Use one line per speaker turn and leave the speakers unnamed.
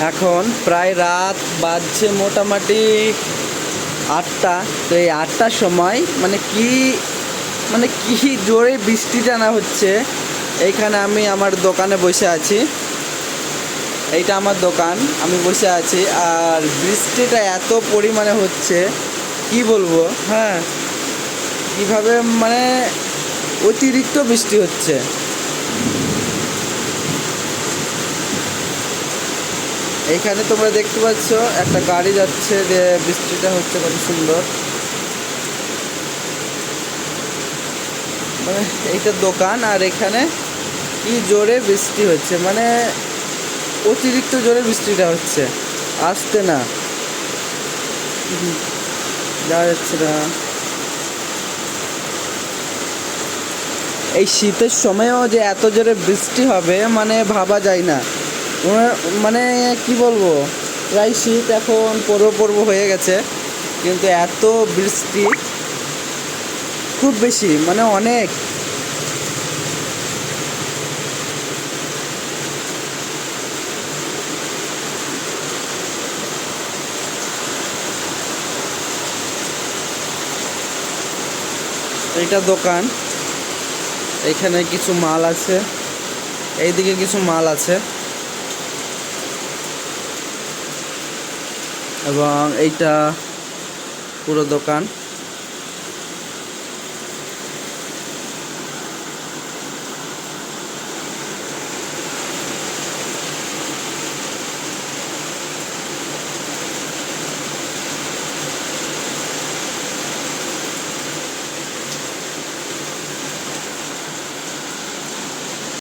এখন প্রায় রাত বাজছে মোটামুটি আটটা। তো এই আটটার সময় মানে কি মানে কি জোরে বৃষ্টি টানা হচ্ছে, এইখানে আমি আমার দোকানে বসে আছি। এইটা আমার দোকান, আমি বসে আছি। আর বৃষ্টিটা এত পরিমাণে হচ্ছে, কি বলব? হ্যাঁ কীভাবে মানে অতিরিক্ত বৃষ্টি হচ্ছে। এইখানে তোমরা দেখতে পাচ্ছ, একটা গাড়ি যাচ্ছে, যে বৃষ্টিটা হচ্ছে কত সুন্দর। মানে এইটা দোকান, আর এখানে কি জোরে বৃষ্টি হচ্ছে মানে অতিরিক্ত জোরে বৃষ্টিটা হচ্ছে আসতে না। যাওয়া যাচ্ছে না। এই শীতের সময়ও যে এত জোরে বৃষ্টি হবে মানে ভাবা যায় না। মানে কি বলব, প্রায় শীত এখন পর্ব পর্ব হয়ে গেছে, কিন্তু এত বৃষ্টি খুব বেশি মানে অনেক। এইটা দোকান, এখানে কিছু মাল আছে, এইদিকে কিছু মাল আছে। এবং এইটা পুরো দোকান।